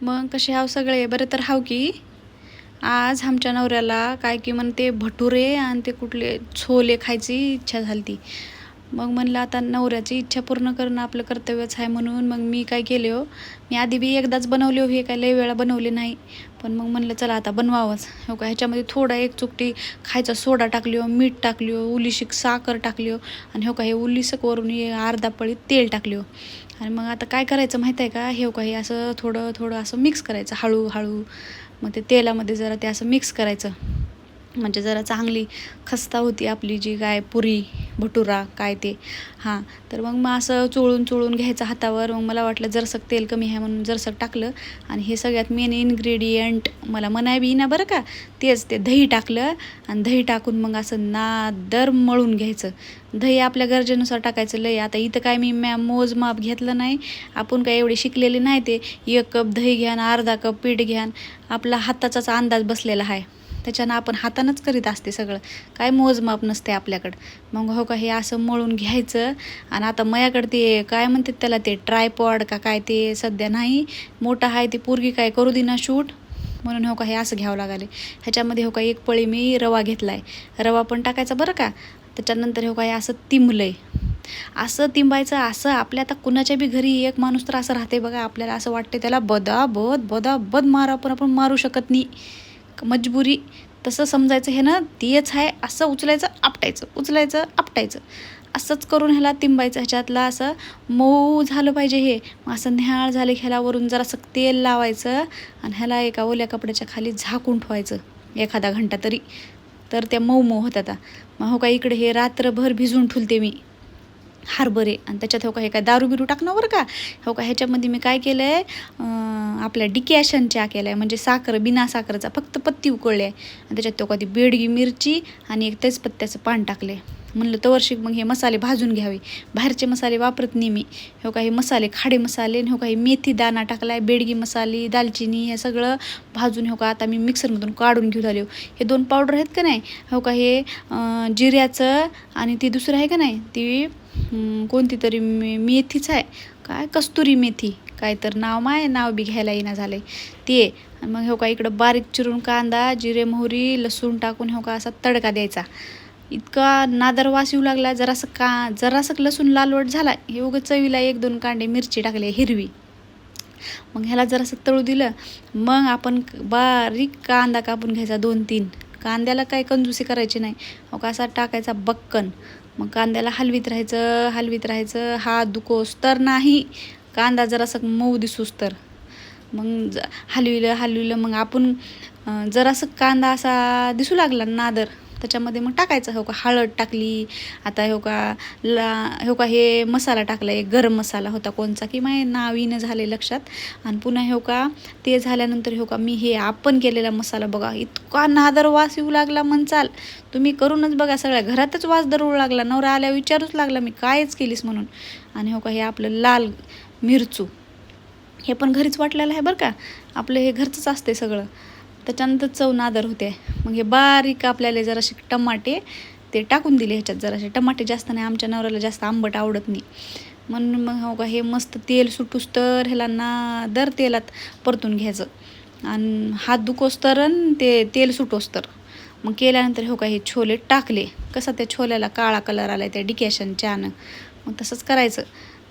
मग कसे हाव सगळे? बरं तर हाव की. आज आमच्या नवऱ्याला काय की म्हणते भटुरे आणि ते कुठले छोले खायची इच्छा झाली ती मग म्हणलं आता नवऱ्याची इच्छा पूर्ण करणं आपलं कर्तव्यच आहे म्हणून मग मी काय केले हो? मी आधी बी एकदाच बनवले हो हे काय लई वेळा बनवले नाही. पण मग म्हणलं चला आता बनवावंच. हो का? ह्याच्यामध्ये थोडा एक चुकटी खायचा सोडा टाकली हो मीठ टाकली हो उलिशीक साखर टाकली हो आणि हो का हे उलिसक वरून अर्धा पळीत तेल टाकली हो. आणि मग आता काय करायचं माहीत आहे का? हे हो का हे असं थोडं थोडं असं मिक्स करायचं हळूहळू मग ते तेलामध्ये जरा ते असं मिक्स करायचं. म्हणजे जरा चांगली खस्ता होती आपली जी काय पुरी भटुरा काय ते. हां तर मग मग असं चोळून चोळून घ्यायचं हातावर. मग मला वाटलं जरसक तेल कमी आहे म्हणून जरसक टाकलं. आणि हे सगळ्यात मेन इन्ग्रेडियंट मला म्हणाय बी ना बरं का तेच ते दही टाकलं. आणि दही टाकून मग असं नादर मळून घ्यायचं. दही आपल्या गरजेनुसार टाकायचं लय. आता इथं काय मी मॅ मोजमाप घेतलं नाही. आपण काय एवढे शिकलेले नाही ते. एक कप दही घ्यान अर्धा कप पीठ घ्यान. आपला हाताचाच अंदाज बसलेला आहे. त्याच्यानं आपण हातानंच करीत असते सगळं. काय मोजमाप नसते आपल्याकडं. मग हो का हे असं मळून घ्यायचं आणि आता मयाकडे ते काय म्हणतात त्याला ते ट्रायपॉड का काय ते सध्या नाही. मोठा आहे ते पोरगी काय करू दिना शूट. म्हणून हो का हे असं घ्यावं लागले. ह्याच्यामध्ये हो का एक पळी मी रवा घेतला आहे रवा पण टाकायचा बरं का. त्याच्यानंतर हो का हे असं तिंबलं आहे असं तिंबायचं असं आपल्या आता कुणाच्या बी घरी एक माणूस तर असं राहते बघा. आपल्याला असं वाटते त्याला बदा बद बदा बद मारा पण आपण मारू शकत नाही. मजबुरी. तसं समजायचं हे ना तेच आहे असं उचलायचं आपटायचं. उचलायचं आपटायचं. असंच करून ह्याला तिंबायचं ह्याच्यातला असं मऊ झालं पाहिजे हे. मग असं न्याळ झाले की ह्याला वरून जरासं तेल लावायचं आणि ह्याला एका ओल्या कपड्याच्या खाली झाकून ठेवायचं एखादा घंटा तरी. तर त्या मऊ मऊ होतात मग हो का इकडे हे रात्रभर भिजून ठुलते मी. हरभरे आणि त्याच्यात हो का हे काय दारू बिरू टाकणं बरं का? हो का ह्याच्यामध्ये मी काय केलं आहे आपल्या डिकॅशन चहा केला आहे म्हणजे साखर बिना साखरेचा फक्त पत्ती उकळली आहे. आणि त्याच्यात तो कधी बेडगी मिरची आणि एक तेजपत्त्याचं पान टाकले म्हणलं तवरशिक मग हे मसाले भाजून घ्यावे. बाहेरचे मसाले वापरत नाही मी हो काही मसाले खाडे मसाले हो काही मेथी दाणा टाकला आहे बेडगी मसाले दालचिनी हे सगळं भाजून हो का आता मी मिक्सरमधून काढून घेऊन आले हो. हे. दोन पावडर आहेत का नाही? हो का हे जिऱ्याचं आणि ती दुसरं आहे का नाही? ती कोणती तरी मे मेथीच आहे. काय कस्तुरी मेथी? काय तर नाव माय नाव बी घ्यायला येणं झालं आहे ते मग हो का इकडं बारीक चिरून कांदा जिरे मोहरी लसूण टाकून हो का असा तडका द्यायचा. इतका नादर वास येऊ लागला जरासं का जरासं लसूण लालवट झाला हे उगं चवीला एक दोन कांडे मिरची टाकले हिरवी. मग ह्याला जरासं तळू दिलं मग आपण बारीक कांदा कापून घ्यायचा दोन तीन कांद्याला काय कंजूसी करायची नाही. हो का असा टाकायचा बक्कन. मग कांद्याला हलवीत राहायचं हलवीत राहायचं. हात दुखोस तर नाही. कांदा जरासं मऊ दिसूस तर. मग ज हलविलं हलविलं. मग आपण जरासं कांदा असा दिसू लागला नादर. त्याच्यामध्ये मग टाकायचं. हो का हळद टाकली आता हो का ला हो का हे मसाला टाकला एक गरम मसाला होता कोणचा की माय नाव झालं झाले लक्षात. आणि पुन्हा हो का ते झाल्यानंतर हो का मी हे आपण केलेला मसाला बघा इतका नादर वास येऊ लागला म्हणचाल. तुम्ही करूनच बघा सगळ्या घरातच वास दरवू लागला नवरा आल्या विचारूच लागला मी कायच केलीस म्हणून. आणि हो का हे आपलं लाल मिरचू हे पण घरीच वाटलेलं आहे बरं का. आपलं हे घरचंच असते सगळं. त्याच्यानंतर चव नादर होते. मग हे बारीक आपल्याला जरासे टमाटे ते टाकून दिले ह्याच्यात जरासे. टमाटे जास्त नाही आमच्या नवऱ्याला जास्त आंबट आवडत नाही. म्हणून मग हो का हे मस्त तेल सुटूस तर ह्याला नादर तेलात परतून घ्यायचं. आणि हात दुखोस तर ते तेल सुटोस तर. मग केल्यानंतर हो का हे छोले टाकले. कसा त्या छोल्याला काळा कलर आला आहे त्या डिकॅशन चहानं मग तसंच करायचं.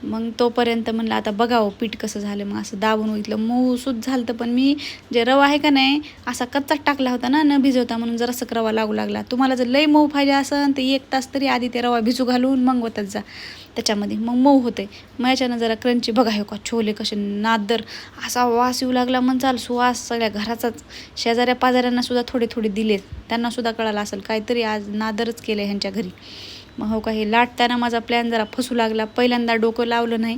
मग तोपर्यंत म्हणलं आता बघावं हो, पीठ कसं झालं. मग असं दाबून बघितलं मऊ झालं तर पण मी जे रवा आहे का नाही असा कच्चाच टाकला होता ना न भिजवता म्हणून जरासं रवा लागू लागला. तुम्हाला जर लई मऊ पाहिजे असेल तर एक तास तरी आधी ते रवा भिजू घालून मग जा. त्याच्यामध्ये मग मऊ होते मग याच्यानं जरा क्रंची बघा हे का छोले कसे नादर. असा वास येऊ लागला म्हणचाल सुवास सगळ्या घराचाच. शेजाऱ्या पाजाऱ्यांना सुद्धा थोडे थोडे दिलेत. त्यांना सुद्धा कळालं असेल काहीतरी आज नादरच केलं ह्यांच्या घरी. मग हो का हे लाटताना माझा प्लॅन जरा फसू लागला. पहिल्यांदा डोकं लावलं नाही.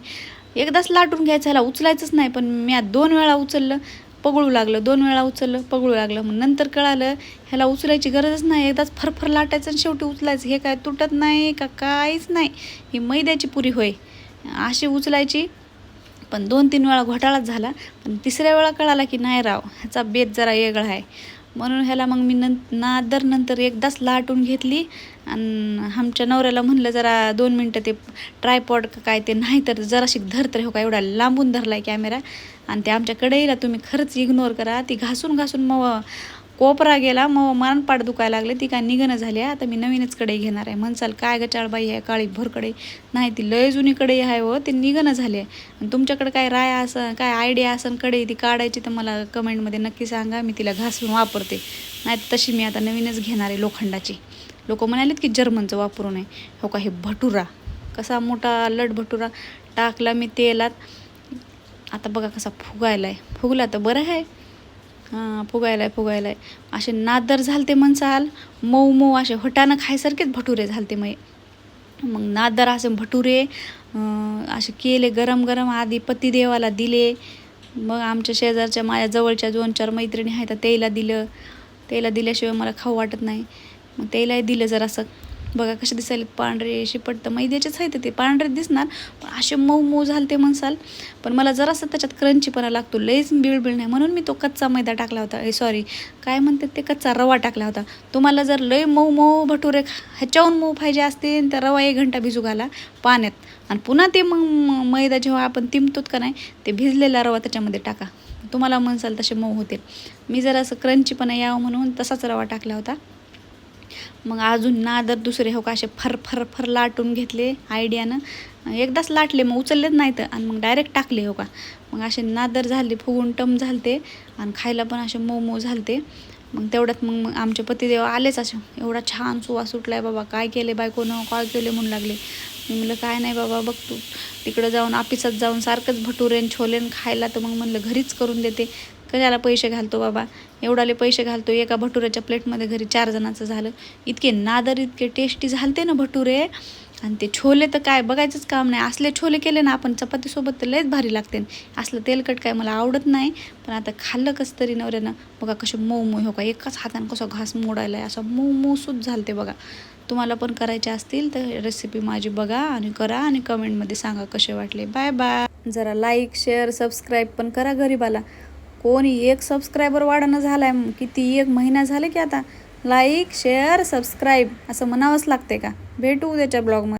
एकदाच लाटून घ्यायचं ह्याला उचलायचंच नाही पण मी दोन वेळा उचललं पगळू लागलं दोन वेळा उचललं पगळू लागलं. मग नंतर कळालं ह्याला उचलायची गरजच नाही. एकदाच फरफर लाटायचं आणि शेवटी उचलायचं. हे काय तुटत नाही का काहीच नाही. ही मैद्याची पुरी होय. अशी उचलायची पण दोन तीन वेळा घोटाळाच झाला. पण तिसऱ्या वेळा कळाला की नाही राव ह्याचा बेत जरा वेगळा आहे. म्हणून ह्याला मग मी नं नादर नंतर एकदाच लाटून घेतली. आणि आमच्या नवऱ्याला म्हणलं जरा दोन मिनटं ते ट्रायपॉड काय ते नाही तर जराशी धर तर हो का एवढा लांबून धरला आहे कॅमेरा आणि ते आमच्या कढईला तुम्ही खरंच इग्नोर करा. ती घासून घासून मग कोपरा गेला मग मानपाट दुखायला लागले. ती काय निघणं झाली आता मी नवीनच कढई घेणार आहे. म्हणसाल काय ग चाळबाई आहे? काळी भर नाही ती लय जुनी कढई आहे हो. ते निघणं झाली आहे. आणि तुमच्याकडे काय राय असं काय आयडिया असं कडे ती काढायची तर मला कमेंटमध्ये नक्की सांगा. मी तिला घासून वापरते. नाही तशी मी आता नवीनच घेणार आहे लोखंडाची. लोक म्हणालेत की जर्मनचं वापरू नये हो का? हे भटुरा. कसा मोठा लट भटुरा. टाकला मी तेलात. आता बघा कसा फुगायला आहे फुगला तर बरं आहे. हां फुगायलाय फुगायलाय. असे नादर झालते म्हणसाल मऊ मऊ असे हटानं खायसारखेच भटुरे झालते मग मग नादर असे भटुरे असे केले गरम गरम आधी पतिदेवाला दिले. मग आमच्या शेजारच्या माझ्या जवळच्या दोन चार मैत्रिणी आहेत त्याला दिलं. त्याला दिल्याशिवाय मला खाऊ वाटत नाही. मग त्यालाही दिलं जरासं. बघा कसे दिसायले पांढरे असे तर मैद्याचेच आहेत ते पांढरे दिसणार पण असे मऊ मऊ झालते म्हणसाल. पण मला जरासं त्याच्यात क्रंचीपणा लागतो लईच बिळबिळ नाही. म्हणून मी तो कच्चा मैदा टाकला होता. सॉरी काय म्हणतात ते? कच्चा रवा टाकला होता. तुम्हाला जर लय मऊ मऊ भटुरे ह्याच्याहून मऊ पाहिजे असतील तर रवा एक घंटा भिजू घाला पाण्यात. आणि पुन्हा ते मग मैदा जेव्हा आपण तिंबतोत का नाही ते भिजलेला रवा त्याच्यामध्ये टाका. तुम्हाला म्हणसाल तसे मऊ होतील. मी जरा असं क्रंचीपणा यावं म्हणून तसाच रवा टाकला होता. मग अजून नादर दुसरे हो का असे फर फर फर लाटून घेतले आयडियानं. एकदाच लाटले मग उचललेच नाही तर आणि मग डायरेक्ट टाकले हो का. मग असे नादर झाले फुगून टम झालते आणि खायला पण असे मऊ मऊ झालते. मग तेवढ्यात मग आमचे पतिदेव आलेच असे. एवढा छान सुवास सुटलाय बाबा काय केले बायकोनं काय केले म्हणू लागले. मी म्हणलं काय नाही बाबा बघ तू. तिकडं जाऊन ऑफिसात जाऊन सारखंच भटुरेन छोलेन खायला तर मग म्हणलं घरीच करून देते. कशाला पैसे घालतो बाबा. एवढाले पैसे घालतो एका भटुऱ्याच्या प्लेटमध्ये घरी चार जणांचं झालं. इतके नादर इतके टेस्टी झालते ना भटुरे. आणि ते छोले तर काय बघायचंच काम नाही. असले छोले केले ना आपण चपातीसोबत तर लयच भारी लागते. असलं तेलकट काय मला आवडत नाही. पण आता खाल्लं कसं तरी नवऱ्यानं. बघा कसे मऊ मऊ हो का एकाच हातानं कसा घास मोडायला आहे असं मऊ मऊ झालते बघा. तुम्हाला पण करायचे असतील तर रेसिपी माझी बघा आणि करा आणि कमेंटमध्ये सांगा कसे वाटले. बाय बाय जरा लाईक शेअर सबस्क्राईब पण करा गरीबाला. कोणी एक सबस्क्रायबर वाढणं झालाय किती एक महिना झाले की आता? लाईक शेअर सबस्क्राईब असं म्हणावंच लागते का? भेटू उद्याच्या ब्लॉगमध्ये